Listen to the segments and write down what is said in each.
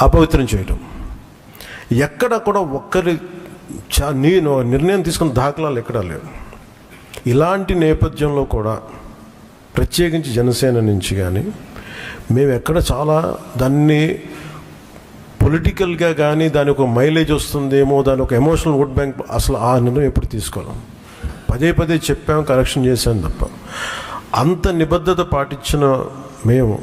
అపవిత్రం చేయడం. ఎక్కడ కూడా ఒక్కరి చా నేను నిర్ణయం తీసుకున్న దాఖలాలు ఎక్కడా లేవు. ఇలాంటి నేపథ్యంలో కూడా ప్రత్యేకించి జనసేన నుంచి కానీ మేము ఎక్కడ చాలా దాన్ని పొలిటికల్గా కానీ దాని ఒక మైలేజ్ వస్తుందేమో దాని ఒక ఎమోషనల్ ఓట్ బ్యాంక్ అసలు ఆ నిర్ణయం ఎప్పుడు తీసుకోలేం. పదే పదే చెప్పాం కరెక్షన్ చేశాం తప్ప. అంత నిబద్ధత పాటించిన మేము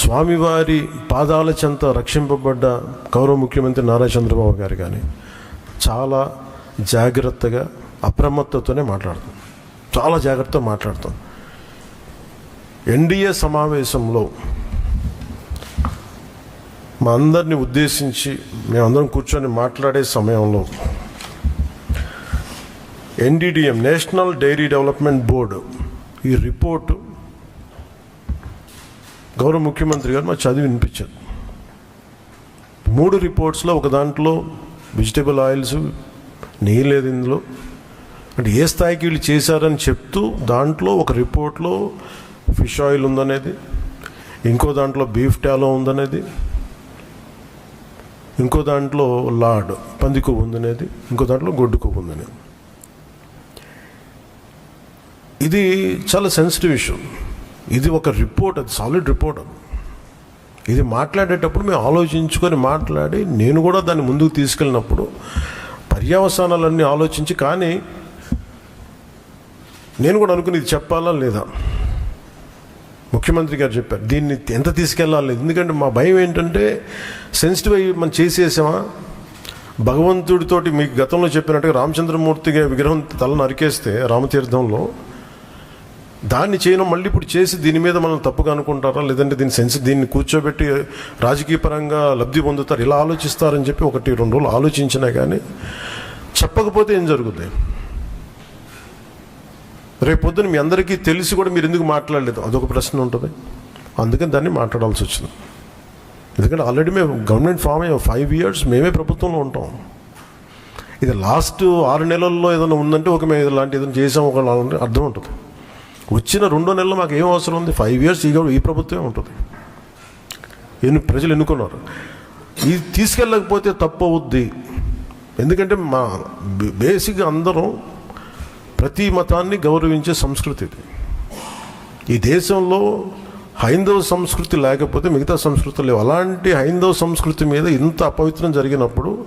స్వామివారి పాదాల చెంత రక్షింపబడ్డ గౌరవ ముఖ్యమంత్రి నారా చంద్రబాబు గారు కానీ చాలా జాగ్రత్తగా అప్రమత్తతోనే మాట్లాడతాం. చాలా జాగ్రత్తగా మాట్లాడతాం. ఎన్డీఏ సమావేశంలో మా అందరిని ఉద్దేశించి మేమందరం కూర్చొని మాట్లాడే సమయంలో NDDM national dairy development board ఈ రిపోర్టు గౌరవ ముఖ్యమంత్రి గారు మాకు చదివి వినిపించారు. మూడు రిపోర్ట్స్లో ఒక దాంట్లో వెజిటేబుల్ ఆయిల్స్ నెయ్యి లేదు ఇందులో. అంటే ఏ స్థాయికి వీళ్ళు చేశారని చెప్తూ దాంట్లో ఒక రిపోర్ట్లో ఫిష్ ఆయిల్ ఉందనేది ఇంకో దాంట్లో బీఫ్ టాలో ఉందనేది ఇంకో దాంట్లో లాడ్ పంది కొవ్వు ఉందనేది ఇంకో దాంట్లో గొడ్డు కొవ్వు ఉందనేది. ఇది చాలా సెన్సిటివ్ ఇష్యూ ఇది ఒక రిపోర్ట్ అది సాలిడ్ రిపోర్ట్ అది ఇది మాట్లాడేటప్పుడు మేము ఆలోచించుకొని మాట్లాడి నేను కూడా దాన్ని ముందుకు తీసుకెళ్ళినప్పుడు పర్యవసానాలన్నీ ఆలోచించి కానీ నేను కూడా అనుకుని ఇది చెప్పాలా లేదా? ముఖ్యమంత్రి గారు చెప్పారు దీన్ని ఎంత తీసుకెళ్ళాలి ఎందుకంటే మా భయం ఏంటంటే సెన్సిటివ్ అయ్యి మనం చేసేసామా? భగవంతుడితోటి మీకు గతంలో చెప్పినట్టుగా రామచంద్రమూర్తిగా విగ్రహం తల నరికేస్తే రామతీర్థంలో దాన్ని చేయడం మళ్ళీ ఇప్పుడు చేసి దీని మీద మనం తప్పుగా అనుకుంటారా? లేదంటే దీన్ని సెన్స్ దీన్ని కూర్చోబెట్టి రాజకీయ పరంగా లబ్ధి పొందుతారు? ఇలా ఆలోచిస్తారని చెప్పి ఒకటి రెండు రోజులు ఆలోచించినా కానీ చెప్పకపోతే ఏం జరుగుతుంది రేపు మీ అందరికీ తెలిసి కూడా మీరు ఎందుకు మాట్లాడలేదు? అదొక ప్రశ్న ఉంటుంది. అందుకని దాన్ని మాట్లాడాల్సి వచ్చింది. ఎందుకంటే ఆల్రెడీ మేము గవర్నమెంట్ ఫామ్ అయ్యాం. ఫైవ్ ఇయర్స్ మేమే ప్రభుత్వంలో ఉంటాం. ఇది లాస్ట్ ఆరు నెలల్లో ఏదైనా ఉందంటే ఒక మేము ఇలాంటి ఏదైనా చేసాం ఒక అర్థం ఉంటుంది. వచ్చిన రెండో నెలలు మాకు ఏం అవసరం ఉంది? ఫైవ్ ఇయర్స్ ఈ ఈ ప్రభుత్వమే ఉంటుంది. ఎన్ని ప్రజలు ఎన్నుకున్నారు? ఇది తీసుకెళ్ళకపోతే తప్పు అవుద్ది. ఎందుకంటే మా బేసిక్గా అందరం ప్రతి మతాన్ని గౌరవించే సంస్కృతి ఇది. ఈ దేశంలో హైందవ సంస్కృతి లేకపోతే మిగతా సంస్కృతులు లేవు. అలాంటి హైందవ సంస్కృతి మీద ఇంత అపవిత్రం జరిగినప్పుడు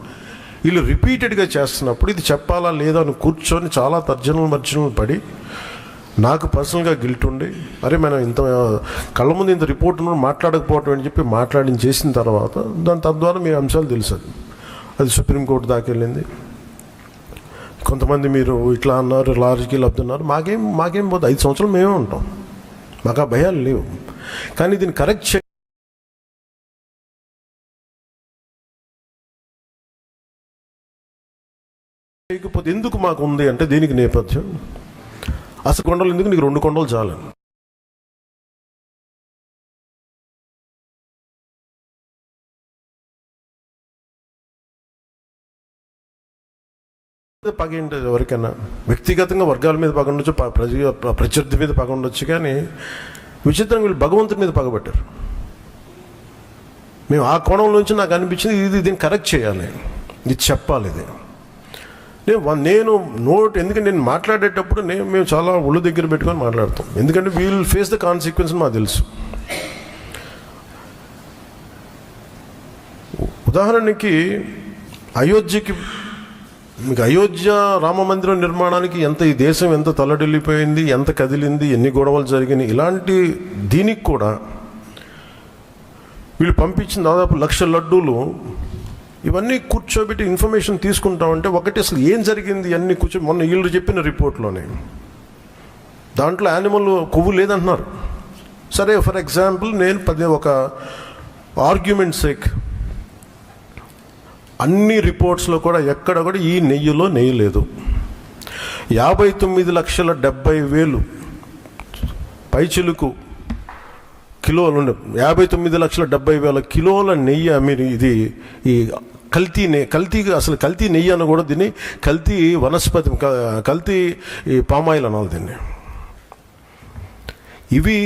వీళ్ళు రిపీటెడ్గా చేస్తున్నప్పుడు ఇది చెప్పాలా లేదా అని కూర్చొని చాలా తర్జనలు మర్జనలు పడి నాకు పర్సనల్గా గిల్ట్ ఉండి అరే మనం ఇంత కళ్ళ ముందు ఇంత రిపోర్ట్ ఉన్న మాట్లాడకపోవటం అని చెప్పి మాట్లాడిన చేసిన తర్వాత దాని తద్వారా మీ అంశాలు తెలుసు అది సుప్రీంకోర్టు దాకా వెళ్ళింది. కొంతమంది మీరు ఇట్లా అన్నారు లార్జ్కి లబ్ధున్నారు మాకేం మాకేం పోదు. ఐదు సంవత్సరాలు మేమే ఉంటాం. మాకు ఆ భయాలు లేవు. కానీ దీన్ని కరెక్ట్ చే చేయకపోతే ఎందుకు మాకు ఉంది అంటే దీనికి నేపథ్యం? అసలు కొండలు ఎందుకు నీకు రెండు కొండలు చాలు? పగ ఎవరికైనా? వ్యక్తిగతంగా వర్గాల మీద పగ ఉండొచ్చు ప్రజ ప్రత్యర్థి మీద పగ ఉండొచ్చు కానీ విచిత్రంగా వీళ్ళు భగవంతుడి మీద పగబట్టారు మేము ఆ కోణం నుంచి నాకు అనిపించింది ఇది దీన్ని కరెక్ట్ చేయాలి. ఇది చెప్పాలి ఇది. నేను వన్- నేను నోట్ ఎందుకంటే నేను మాట్లాడేటప్పుడు నేను మేము చాలా ఒళ్ళు దగ్గర పెట్టుకొని మాట్లాడతాం. ఎందుకంటే వీల్ ఫేస్ ద కాన్సిక్వెన్స్ మాకు తెలుసు. ఉదాహరణకి అయోధ్యకి మీకు అయోధ్య రామ మందిరం నిర్మాణానికి ఎంత ఈ దేశం ఎంత తల్లడిల్లిపోయింది ఎంత కదిలింది ఎన్ని గొడవలు జరిగినాయి ఇలాంటి దీనికి కూడా వీళ్ళు పంపించిన దాదాపు లక్ష లడ్డూలు ఇవన్నీ కూర్చోబెట్టి ఇన్ఫర్మేషన్ తీసుకుంటామంటే ఒకటి అసలు ఏం జరిగింది అన్ని కూర్చో మొన్న వీళ్ళు చెప్పిన రిపోర్ట్లోనే. దాంట్లో యానిమల్ కొవ్వు లేదంటున్నారు. సరే ఫర్ ఎగ్జాంపుల్ నేను పది ఒక ఆర్గ్యుమెంట్ సేక్. అన్ని రిపోర్ట్స్లో కూడా ఎక్కడ కూడా ఈ నెయ్యిలో నెయ్యి లేదు. యాభై తొమ్మిది లక్షల డెబ్బై వేలు పైచిలుకు కిలోలు యాభై తొమ్మిది లక్షల డెబ్బై వేల కిలోల నెయ్యి మీరు ఇది ఈ కల్తీ నెయ్యి కల్తీ అసలు కల్తీ నెయ్యి అని కూడా దీన్ని కల్తీ వనస్పతి కల్తీ ఈ పామాయిల్ అనాలి దీన్ని. ఇవి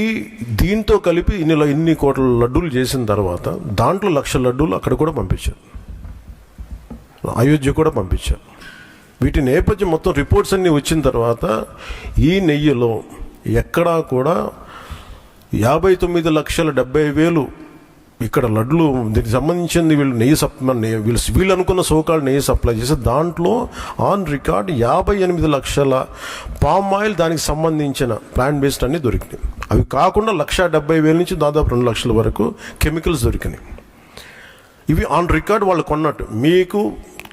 దీంతో కలిపి ఇన్ని ఇన్ని కోట్ల లడ్డూలు చేసిన తర్వాత దాంట్లో లక్ష లడ్డూలు అక్కడ కూడా పంపించారు. అయోధ్య కూడా పంపించారు. వీటి నేపథ్యం మొత్తం రిపోర్ట్స్ అన్నీ వచ్చిన తర్వాత ఈ నెయ్యిలో ఎక్కడా కూడా యాభై తొమ్మిది లక్షల డెబ్బై వేలు ఇక్కడ లడ్లు దీనికి సంబంధించింది వీళ్ళు నెయ్యి సప్ వీళ్ళు వీళ్ళు అనుకున్న సోకాల్ నెయ్యి సప్లై చేసి దాంట్లో ఆన్ రికార్డ్ యాభై ఎనిమిది లక్షల పామ్ ఆయిల్ దానికి సంబంధించిన ప్లాంట్ బేస్డ్ అన్ని దొరికినాయి. అవి కాకుండా లక్ష డెబ్బై వేల నుంచి దాదాపు రెండు లక్షల వరకు కెమికల్స్ దొరికినాయి. ఇవి ఆన్ రికార్డ్ వాళ్ళు కొన్నట్టు. మీకు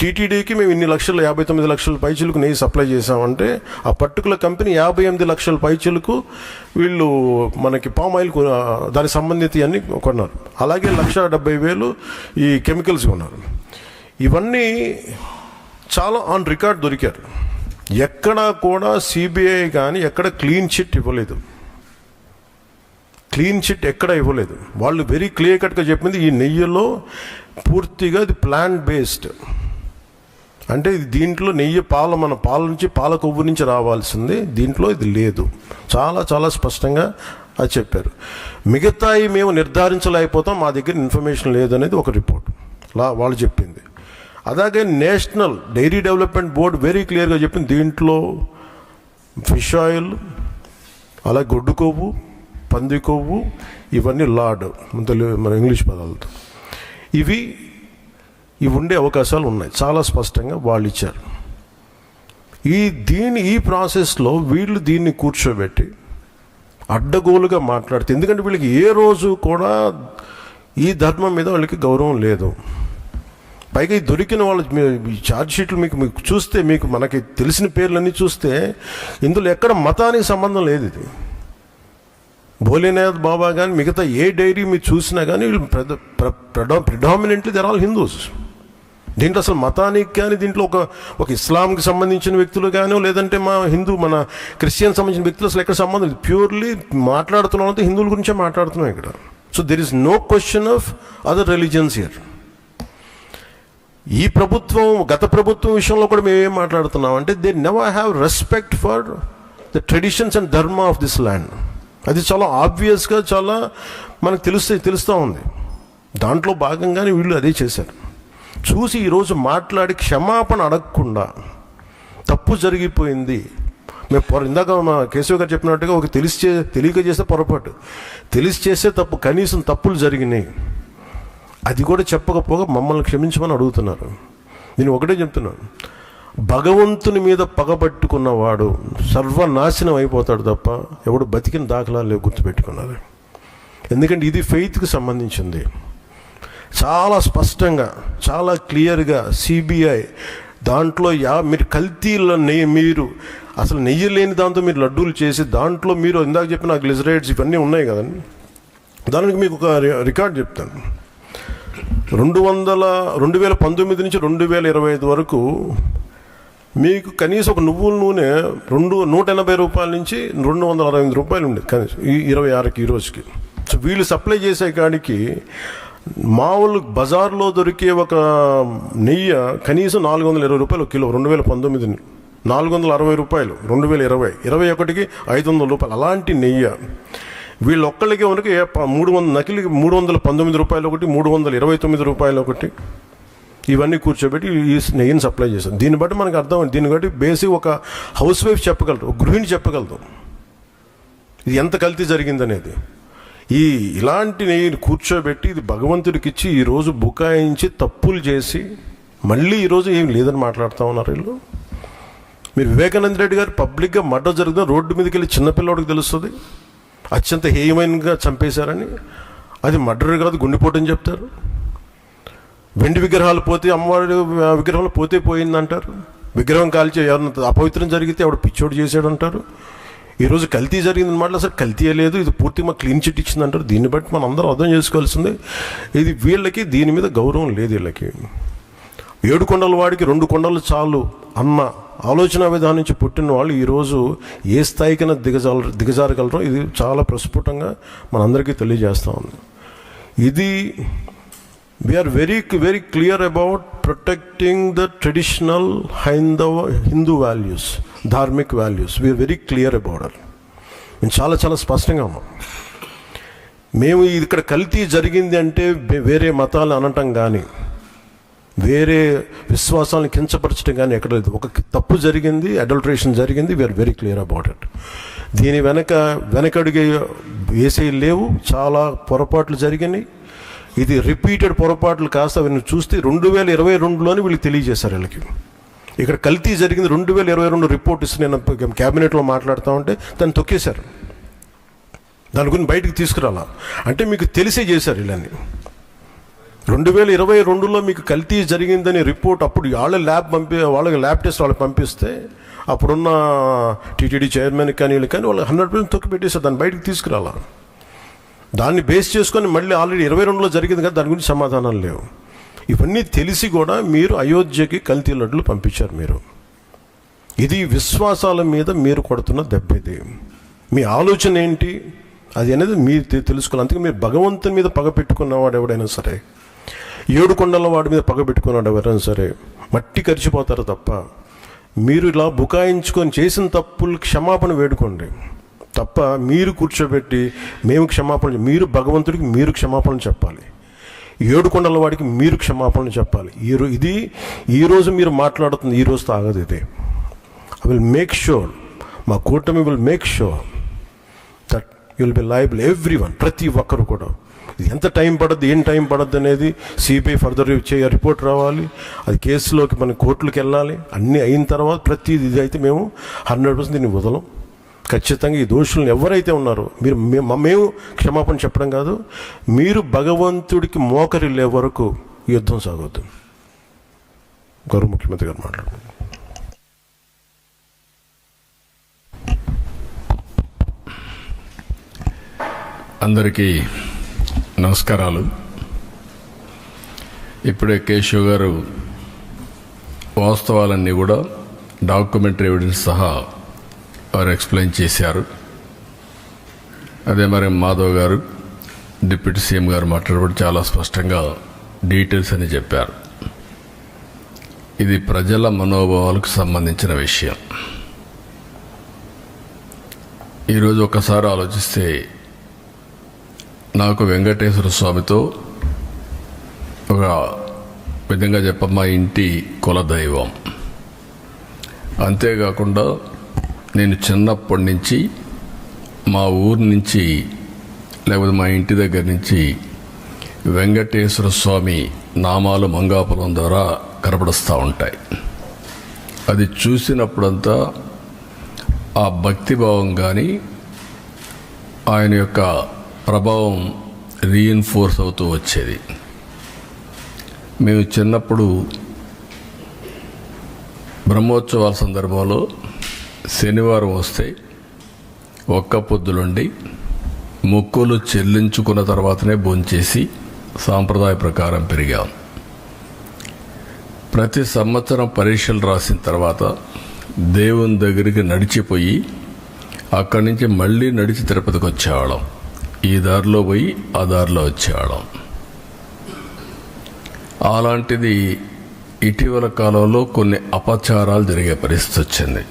టీటీడీకి మేము ఇన్ని లక్షలు యాభై తొమ్మిది లక్షల పైచీలకు నెయ్యి సప్లై చేసామంటే ఆ పర్టికులర్ కంపెనీ యాభై ఎనిమిది లక్షల పైచీలకు వీళ్ళు మనకి పామ్ ఆయిల్ దానికి సంబంధిత అన్ని కొన్నారు. అలాగే లక్ష డెబ్బై వేలు ఈ కెమికల్స్ కొన్నారు. ఇవన్నీ చాలా ఆన్ రికార్డ్ దొరికారు. ఎక్కడా కూడా సిబిఐ కానీ ఎక్కడ క్లీన్ చిట్ ఇవ్వలేదు. క్లీన్ చిట్ ఎక్కడ ఇవ్వలేదు. వాళ్ళు వెరీ క్లియర్ కట్గా చెప్పింది ఈ నెయ్యిలో పూర్తిగా ఇది ప్లాంట్ బేస్డ్. అంటే దీంట్లో నెయ్యి పాలు మన పాల నుంచి పాల కొవ్వు నుంచి రావాల్సింది దీంట్లో ఇది లేదు. చాలా చాలా స్పష్టంగా అది చెప్పారు. మిగతాయి మేము నిర్ధారించలేకపోతాం మా దగ్గర ఇన్ఫర్మేషన్ లేదనేది ఒక రిపోర్ట్. లా వాళ్ళు చెప్పింది. అలాగే national dairy development board very క్లియర్గా చెప్పింది దీంట్లో ఫిష్ ఆయిల్ అలాగే గొడ్డు కొవ్వు పంది కొవ్వు ఇవన్నీ లాడ్ మన మన ఇంగ్లీష్ పదాలతో. ఇవి ఇవి ఉండే అవకాశాలు ఉన్నాయి. చాలా స్పష్టంగా వాళ్ళు ఇచ్చారు ఈ దీని ఈ ప్రాసెస్లో వీళ్ళు దీన్ని కూర్చోబెట్టి అడ్డగోలుగా మాట్లాడితే ఎందుకంటే వీళ్ళకి ఏ రోజు కూడా ఈ ధర్మం మీద వాళ్ళకి గౌరవం లేదు. పైగా ఈ దొరికిన వాళ్ళు మీ- ఈ ఛార్జ్ షీట్లు మీకు మీకు చూస్తే మీకు మనకి తెలిసిన పేర్లన్నీ చూస్తే ఇందులో ఎక్కడ మతానికి సంబంధం లేదు ఇది. భోలేనాథ్ బాబా కానీ మిగతా ఏ డైరీ మీరు చూసినా కానీ వీళ్ళు ప్రెడామినెంట్లీ దెర్ ఆల్ హిందూస్. దీంట్లో అసలు మతానికి కానీ దీంట్లో ఒక ఒక ఇస్లాంకి సంబంధించిన వ్యక్తులు కానీ లేదంటే మా హిందూ మన క్రిస్టియన్ సంబంధించిన వ్యక్తులు అసలు ఎక్కడ సంబంధం లేదు. ప్యూర్లీ మాట్లాడుతున్నాం అంటే హిందువుల గురించే మాట్లాడుతున్నాం ఇక్కడ. So there is no question of other religions here ఈ ప్రభుత్వం గత ప్రభుత్వం విషయంలో కూడా మేము ఏం మాట్లాడుతున్నాం అంటే they never have respect for the traditions and dharma of this land అది చాలా ఆబ్వియస్గా చాలా మనకు తెలుస్తే తెలుస్తూ ఉంది. దాంట్లో భాగంగానే వీళ్ళు అదే చేశారు. చూసి ఈరోజు మాట్లాడి క్షమాపణ అడగకుండా తప్పు జరిగిపోయింది. మేము పొర ఇందాక మా కేశవ్ గారు చెప్పినట్టుగా ఒక తెలిసి చే తెలియక చేస్తే పొరపాటు. తెలిసి చేస్తే తప్పు కనీసం తప్పులు జరిగినాయి. అది కూడా చెప్పకపోగా మమ్మల్ని క్షమించమని అడుగుతున్నారు. నేను ఒకటే చెప్తున్నాను. భగవంతుని మీద పగబట్టుకున్నవాడు సర్వనాశనం అయిపోతాడు తప్ప ఎవడు బతికిన దాఖలాలు లేవు గుర్తుపెట్టుకున్నారు. ఎందుకంటే ఇది ఫెయిత్కి సంబంధించింది. చాలా స్పష్టంగా చాలా క్లియర్గా సిబిఐ దాంట్లో యా మీరు కల్తీల నెయ్యి మీరు అసలు నెయ్యి లేని దాంతో మీరు లడ్డూలు చేసి దాంట్లో మీరు ఇందాక చెప్పిన గ్లిజరైడ్స్ ఇవన్నీ ఉన్నాయి కదండి. దానికి మీకు ఒక రి- రికార్డ్ చెప్తాను. రెండు వందల రెండు వేల పంతొమ్మిది నుంచి రెండు వేల ఇరవై ఐదు వరకు మీకు కనీసం ఒక నువ్వుల నూనె రెండు నూట ఎనభై రూపాయల నుంచి రెండు వందల అరవై ఎనిమిది రూపాయలు ఉండేది కనీసం ఈ ఇరవై ఆరుకి ఈ రోజుకి. సో వీళ్ళు సప్లై చేసే కాడికి మామూలు బజార్లో దొరికే ఒక నెయ్యి కనీసం నాలుగు వందల ఇరవై రూపాయలు కిలో రెండు వేల పంతొమ్మిది నాలుగు వందల అరవై రూపాయలు రెండు వేల ఇరవై. ఇరవై ఒకటికి ఐదు వందల రూపాయలు. అలాంటి నెయ్యి. వీళ్ళు ఒక్కళ్ళకి వరకు మూడు వందల నకిలికి మూడు వందల పంతొమ్మిది రూపాయలు ఒకటి మూడు వందల ఇరవై తొమ్మిది రూపాయలు ఒకటి. ఇవన్నీ కూర్చోబెట్టి ఈ నెయ్యిని సప్లై చేస్తాం దీన్ని బట్టి మనకు అర్థం దీన్ని బట్టి బేసిక్ ఒక హౌస్ వైఫ్ చెప్పగలరు ఒక గృహిణి చెప్పగలదు. ఇది ఎంత కల్తీ జరిగిందనేది. ఈ ఇలాంటి కూర్చోబెట్టి ఇది భగవంతుడికి ఇచ్చి ఈరోజు బుకాయించి తప్పులు చేసి మళ్ళీ ఈరోజు ఏం లేదని మాట్లాడుతూ ఉన్నారు వీళ్ళు? మీరు వివేకానంద రెడ్డి గారు పబ్లిక్గా మర్డర్ జరిగిన రోడ్డు మీదకి వెళ్ళి చిన్నపిల్లవాడికి తెలుస్తుంది. అత్యంత హేయమైనగా చంపేశారని. అది మర్డర్ కాదు అని చెప్తారు. వెండి విగ్రహాలు పోతే అమ్మవారి విగ్రహాలు పోతే పోయిందంటారు. విగ్రహం కాల్చి ఎవరన్నా అపవిత్రం జరిగితే ఆవిడ పిచ్చోడు చేశాడు అంటారు ఈరోజు కల్తీ జరిగింది అనమాట అసలు కల్తీ లేదు. ఇది పూర్తిగా మాకు క్లీన్ చిట్ ఇచ్చింది అంటారు. దీన్ని బట్టి మనం అందరం అర్థం చేసుకోవాల్సింది. ఇది వీళ్ళకి దీని మీద గౌరవం లేదు వీళ్ళకి. ఏడు కొండల వాడికి రెండు కొండలు చాలు అన్న ఆలోచన విధానం నుంచి పుట్టిన వాళ్ళు ఈరోజు ఏ స్థాయికైనా దిగజాల దిగజారగలరో ఇది చాలా ప్రస్ఫుటంగా మనందరికీ తెలియజేస్తూ ఉంది. ఇది we are very very clear about protecting the traditional Haindava Hindu values dharmik values we are very clear about at మేము చాలా చాలా స్పష్టంగా ఉన్నాం. మేము ఇక్కడ కల్తీ జరిగింది అంటే వేరే మతాలు అనటం కానీ వేరే విశ్వాసాలను కించపరచడం కానీ ఎక్కడ లేదు. ఒక తప్పు జరిగింది అడల్ట్రేషన్ జరిగింది we are very clear about it దీని వెనక వెనకడుగే వేసే లేవు చాలా పొరపాట్లు జరిగినాయి. ఇది రిపీటెడ్ పొరపాట్లు కాస్త వీళ్ళని చూస్తే రెండు వేల ఇరవై రెండులోనే వీళ్ళకి తెలియజేశారు వీళ్ళకి. ఇక్కడ కల్తీ జరిగింది రెండు వేల ఇరవై రెండు రిపోర్ట్ ఇస్తే నేను క్యాబినెట్లో మాట్లాడుతూ ఉంటే దాన్ని తొక్కేశారు. దాని గురించి బయటకు తీసుకురాలా. అంటే మీకు తెలిసే చేశారు వీళ్ళని. రెండు వేల ఇరవై రెండులో మీకు కల్తీ జరిగిందని రిపోర్ట్ అప్పుడు వాళ్ళ ల్యాబ్ పంపి వాళ్ళకి ల్యాబ్ టెస్ట్ వాళ్ళకి పంపిస్తే అప్పుడున్న టీటీడీ చైర్మన్ కానీ వీళ్ళు కానీ వాళ్ళు హండ్రెడ్ పర్సెంట్ తొక్కి పెట్టేశారు దాన్ని బయటకు తీసుకురాలా. దాన్ని బేస్ చేసుకొని మళ్ళీ ఆల్రెడీ ఇరవై రెండులో జరిగింది కదా దాని గురించి సమాధానాలు లేవు. ఇవన్నీ తెలిసి కూడా మీరు అయోధ్యకి కల్తీ లడ్లు పంపించారు మీరు. ఇది విశ్వాసాల మీద మీరు కొడుతున్న దెబ్బ ఇది. మీ ఆలోచన ఏంటి? అది అనేది మీరు తెలుసుకోవాలి. అందుకే మీరు భగవంతుని మీద పగ పెట్టుకున్నవాడు ఎవడైనా సరే ఏడు కొండల వాడి మీద పగ పెట్టుకున్నాడు ఎవరైనా సరే మట్టి కరిచిపోతారు తప్ప మీరు ఇలా బుకాయించుకొని చేసిన తప్పులు క్షమాపణ వేడుకోండి. తప్ప మీరు కూర్చోబెట్టి మేము క్షమాపణ మీరు భగవంతుడికి మీరు క్షమాపణ చెప్పాలి. ఏడు కొండల వాడికి మీరు క్షమాపణలు చెప్పాలి. ఈ ఇది ఈరోజు మీరు మాట్లాడుతుంది ఈ తాగదు ఆగదు ఇది. ఐ విల్ మేక్ షూర్ మా కూటమి will make sure that will be liable everyone ప్రతి ఒక్కరు కూడా. ఇది ఎంత టైం పడద్దు ఏం టైం పడద్దు అనేది సిబిఐ ఫర్దర్ చేయ రిపోర్ట్ రావాలి. అది కేసులోకి మన కోర్టులకు వెళ్ళాలి. అన్నీ అయిన తర్వాత ప్రతి ఇది అయితే మేము హండ్రెడ్ పర్సెంట్ దీన్ని వదలం. ఖచ్చితంగా ఈ దోషులను ఎవరైతే ఉన్నారో మీరు మే- మ- మేము క్షమాపణ చెప్పడం కాదు మీరు భగవంతుడికి మోకరిల్లే వరకు యుద్ధం సాగొద్దు. గౌరవ ముఖ్యమంత్రి గారు మాట్లాడుతున్నారు అందరికీ నమస్కారాలు. ఇప్పుడే కేశవ్ గారు వాస్తవాలన్నీ కూడా డాక్యుమెంటరీ ఎవిడెన్స్ సహా వారు ఎక్స్ప్లెయిన్ చేశారు. అదే మరి మాధవ్ గారు డిప్యూటీ సీఎం గారు మాట్లాడబడి చాలా స్పష్టంగా డీటెయిల్స్ అని చెప్పారు. ఇది ప్రజల మనోభావాలకు సంబంధించిన విషయం. ఈరోజు ఒకసారి ఆలోచిస్తే నాకు వెంకటేశ్వర స్వామితో ఒక విధంగా చెప్పమ్మా ఇంటి ఇంటి కులదైవం అంతేకాకుండా నేను చిన్నప్పటి నుంచి మా ఊరు నుంచి లేకపోతే మా ఇంటి దగ్గర నుంచి వెంకటేశ్వర స్వామి నామాలు మంగాపురం ద్వారా కనపడుస్తూ ఉంటాయి. అది చూసినప్పుడంతా ఆ భక్తిభావం కానీ ఆయన యొక్క ప్రభావం రీఎన్ఫోర్స్ అవుతూ వచ్చేది. మేము చిన్నప్పుడు బ్రహ్మోత్సవాల సందర్భంలో శనివారం వస్తే ఒక్క పొద్దులుండి మొక్కులు చెల్లించుకున్న తర్వాతనే భోంచేసి సాంప్రదాయ ప్రకారం పెరిగాం. ప్రతి సంవత్సరం పరీక్షలు రాసిన తర్వాత దేవుని దగ్గరికి నడిచిపోయి అక్కడి నుంచి మళ్ళీ నడిచి తిరుపతికి వచ్చేవాళ్ళం. ఈ దారిలో పోయి ఆ దారిలో వచ్చేవాళ్ళం. అలాంటిది ఇటీవల కాలంలో కొన్ని అపచారాలు జరిగే పరిస్థితి వచ్చింది.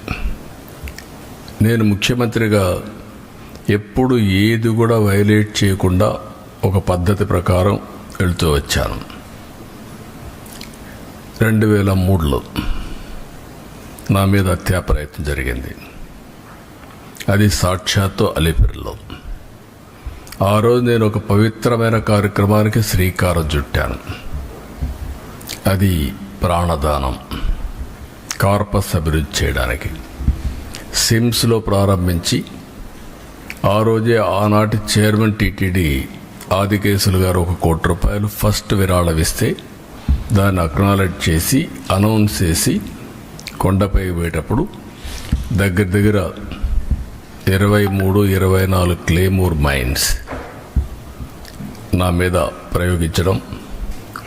నేను ముఖ్యమంత్రిగా ఎప్పుడు ఏది కూడా వైలేట్ చేయకుండా ఒక పద్ధతి ప్రకారం వెళుతూ వచ్చాను. రెండు వేల మూడులో నా మీద హత్యా ప్రయత్నం జరిగింది. అది సాక్షాత్తు అలిపిరిలో. ఆ రోజు నేను ఒక పవిత్రమైన కార్యక్రమానికి శ్రీకారం చుట్టాను. అది ప్రాణదానం కార్పస్ అభివృద్ధి చేయడానికి. సిమ్స్లో ప్రారంభించి ఆ రోజే ఆనాటి చైర్మన్ టీటీడీ ఆదికేశులు గారు ఒక కోటి రూపాయలు ఫస్ట్ విరాళం ఇస్తే దాన్ని అక్నాలెడ్జ్ చేసి అనౌన్స్ చేసి కొండపై పోయేటప్పుడు దగ్గర దగ్గర ఇరవై మూడు ఇరవై నాలుగు క్లేమూర్ మైన్స్ నా మీద ప్రయోగించడం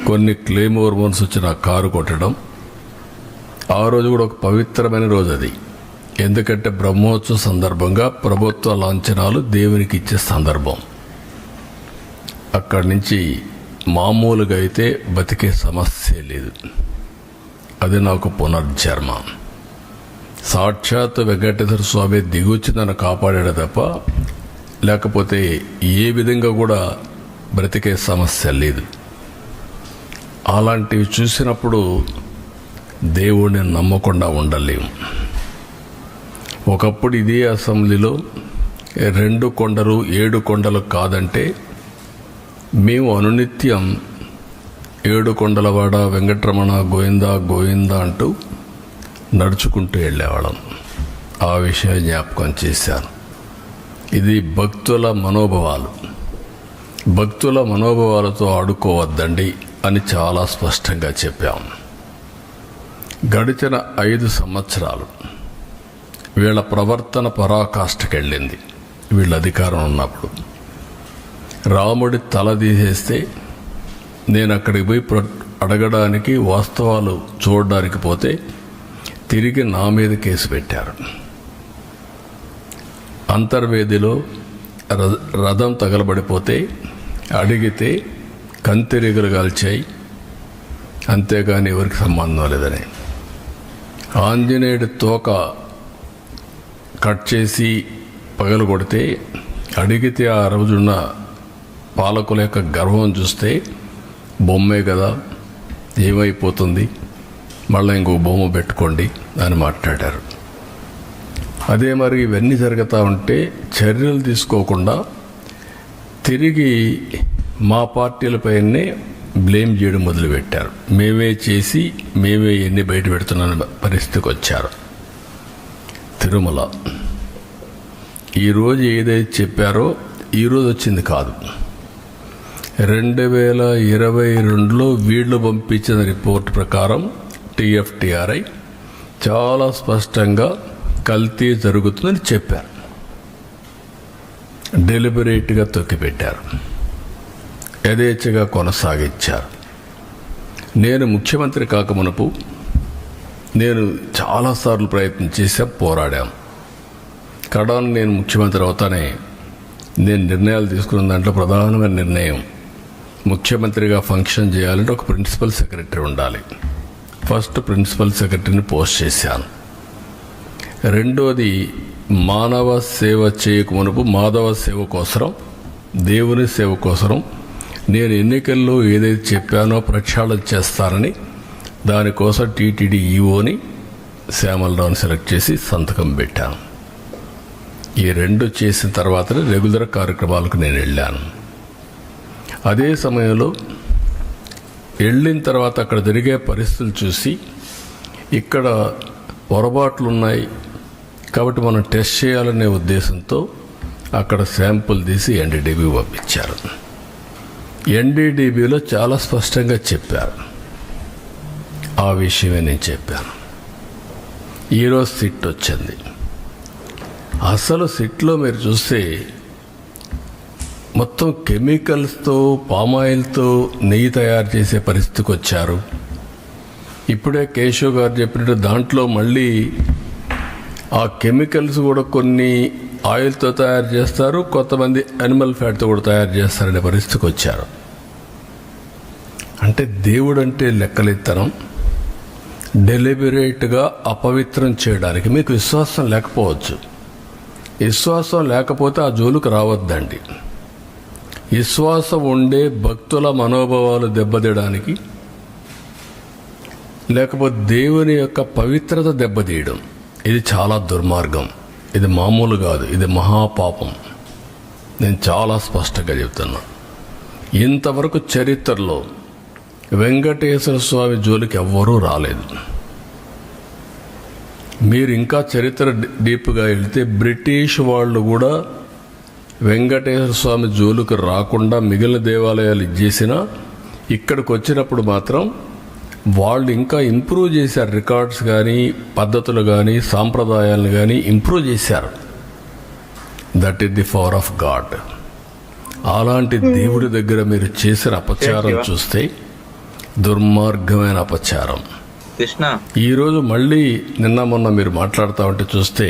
కొన్ని క్లేమోర్ మోన్స్ వచ్చి నా కారు కొట్టడం ఆ రోజు కూడా ఒక పవిత్రమైన రోజు అది. ఎందుకంటే బ్రహ్మోత్సవ సందర్భంగా ప్రభుత్వ లాంఛనాలు దేవునికి ఇచ్చే సందర్భం. అక్కడి నుంచి మామూలుగా అయితే బతికే సమస్య లేదు. అది నాకు పునర్జన్మ. సాక్షాత్ వెంకటేశ్వర స్వామి దిగొచ్చి నన్ను కాపాడాడు తప్ప లేకపోతే ఏ విధంగా కూడా బ్రతికే సమస్య లేదు. అలాంటివి చూసినప్పుడు దేవుడిని నమ్మకుండా ఉండలేము. ఒకప్పుడు ఇదే అసెంబ్లీలో రెండు కొండలు ఏడు కొండలు కాదంటే మేము అనునిత్యం ఏడు కొండలవాడ వెంకటరమణ గోవింద గోవింద అంటూ నడుచుకుంటూ వెళ్ళేవాళ్ళం. ఆ విషయం జ్ఞాపకం చేశాను. ఇది భక్తుల మనోభావాలు. భక్తుల మనోభావాలతో ఆడుకోవద్దండి అని చాలా స్పష్టంగా చెప్పాం. గడిచిన ఐదు సంవత్సరాలు. వీళ్ళ ప్రవర్తన పరాకాష్ఠకెళ్ళింది. వీళ్ళ అధికారం ఉన్నప్పుడు. రాముడి తల తీసేస్తే నేను అక్కడికి పోయి అడగడానికి వాస్తవాలు చూడడానికి పోతే తిరిగి నా మీద కేసు పెట్టారు. అంతర్వేదిలో ర- రథం తగలబడిపోతే అడిగితే కంతిరీగలు కాల్చాయి. అంతేగాని ఎవరికి సంబంధం లేదని. ఆంజనేయుడి తోక కట్ చేసి పగలు కొడితే అడిగితే ఆ రోజున్న పాలకుల యొక్క గర్వం చూస్తే బొమ్మే కదా ఏమైపోతుంది? మళ్ళీ ఇంకో బొమ్మ పెట్టుకోండి అని మాట్లాడారు. అదే మరి ఇవన్నీ జరుగుతూ ఉంటే చర్యలు తీసుకోకుండా తిరిగి మా పార్టీలపైనే బ్లేమ్ చేయడం మొదలుపెట్టారు. మేమే చేసి మేమే ఎన్ని బయట పెడుతున్న పరిస్థితికి వచ్చారు. తిరుమల. ఈరోజు ఏదైతే చెప్పారో ఈరోజు వచ్చింది కాదు. రెండు వేల ఇరవై రెండులో వీళ్ళు పంపించిన రిపోర్ట్ ప్రకారం టీఎఫ్టీఆర్ఐ చాలా స్పష్టంగా కల్తీ జరుగుతుందని చెప్పారు. డెలిబరేట్గా తొక్కిపెట్టారు. యథేచ్ఛగా కొనసాగించారు. నేను ముఖ్యమంత్రి కాకమునపు నేను చాలాసార్లు ప్రయత్నం చేశాం పోరాడాం. కడాను నేను ముఖ్యమంత్రి అవుతానే నేను నిర్ణయాలు తీసుకున్న దాంట్లో ప్రధానమైన నిర్ణయం ముఖ్యమంత్రిగా ఫంక్షన్ చేయాలంటే ఒక ప్రిన్సిపల్ సెక్రటరీ ఉండాలి. ఫస్ట్ ప్రిన్సిపల్ సెక్రటరీని పోస్ట్ చేశాను. రెండోది మానవ సేవ చేయక మునుపు మాధవ సేవ కోసరం దేవుని సేవ కోసరం నేను ఎన్నికల్లో ఏదైతే చెప్పానో ప్రక్షాళన చేస్తానని దానికోసం టీటీడీ ఈఓని శ్యామలరావుని సెలెక్ట్ చేసి సంతకం పెట్టాను. ఈ రెండు చేసిన తర్వాతనే రెగ్యులర్ కార్యక్రమాలకు నేను వెళ్ళాను. అదే సమయంలో వెళ్ళిన తర్వాత అక్కడ జరిగే పరిస్థితులు చూసి ఇక్కడ పొరపాట్లు ఉన్నాయి కాబట్టి మనం టెస్ట్ చేయాలనే ఉద్దేశంతో అక్కడ శాంపుల్ తీసి ఎన్డీడీబీ పంపించారు. ఎన్డీడీబీలో చాలా స్పష్టంగా చెప్పారు. ఆ విషయమే నేను చెప్పాను. ఈరోజు సిట్ వచ్చింది. అసలు సిట్లో మీరు చూస్తే మొత్తం కెమికల్స్తో పామాయిల్తో నెయ్యి తయారు చేసే పరిస్థితికి వచ్చారు. ఇప్పుడే కేశవ్ గారు చెప్పినట్టు దాంట్లో మళ్ళీ ఆ కెమికల్స్ కూడా కొన్ని ఆయిల్తో తయారు చేస్తారు కొంతమంది అనిమల్ ఫ్యాట్తో కూడా తయారు చేస్తారనే పరిస్థితికి వచ్చారు. అంటే దేవుడు అంటే లెక్కలెత్తనం డెలిబరేట్గా అపవిత్రం చేయడానికి మీకు విశ్వాసం లేకపోవచ్చు. విశ్వాసం లేకపోతే ఆ జోలుకు రావద్దండి. విశ్వాసం ఉండే భక్తుల మనోభావాలు దెబ్బతీయడానికి లేకపోతే దేవుని యొక్క పవిత్రత దెబ్బతీయడం. ఇది చాలా దుర్మార్గం. ఇది మామూలు కాదు. ఇది మహాపాపం. నేను చాలా స్పష్టంగా చెప్తున్నా. ఇంతవరకు చరిత్రలో వెంకటేశ్వర స్వామి జోలికి ఎవ్వరూ రాలేదు. మీరు ఇంకా చరిత్ర డీప్గా వెళితే బ్రిటిష్ వాళ్ళు కూడా వెంకటేశ్వర స్వామి జోలుకు రాకుండా మిగిలిన దేవాలయాలు ఇచ్చేసినా ఇక్కడికి వచ్చినప్పుడు మాత్రం వాళ్ళు ఇంకా ఇంప్రూవ్ చేశారు రికార్డ్స్ కానీ పద్ధతులు కానీ సాంప్రదాయాలను కానీ ఇంప్రూవ్ చేశారు. That is the power of God అలాంటి దేవుడి దగ్గర మీరు చేసిన అపచారం. చూస్తే దుర్మార్గమైన అపచారం. కృష్ణ. ఈరోజు మళ్ళీ నిన్న మొన్న మీరు మాట్లాడుతూ ఉంటే చూస్తే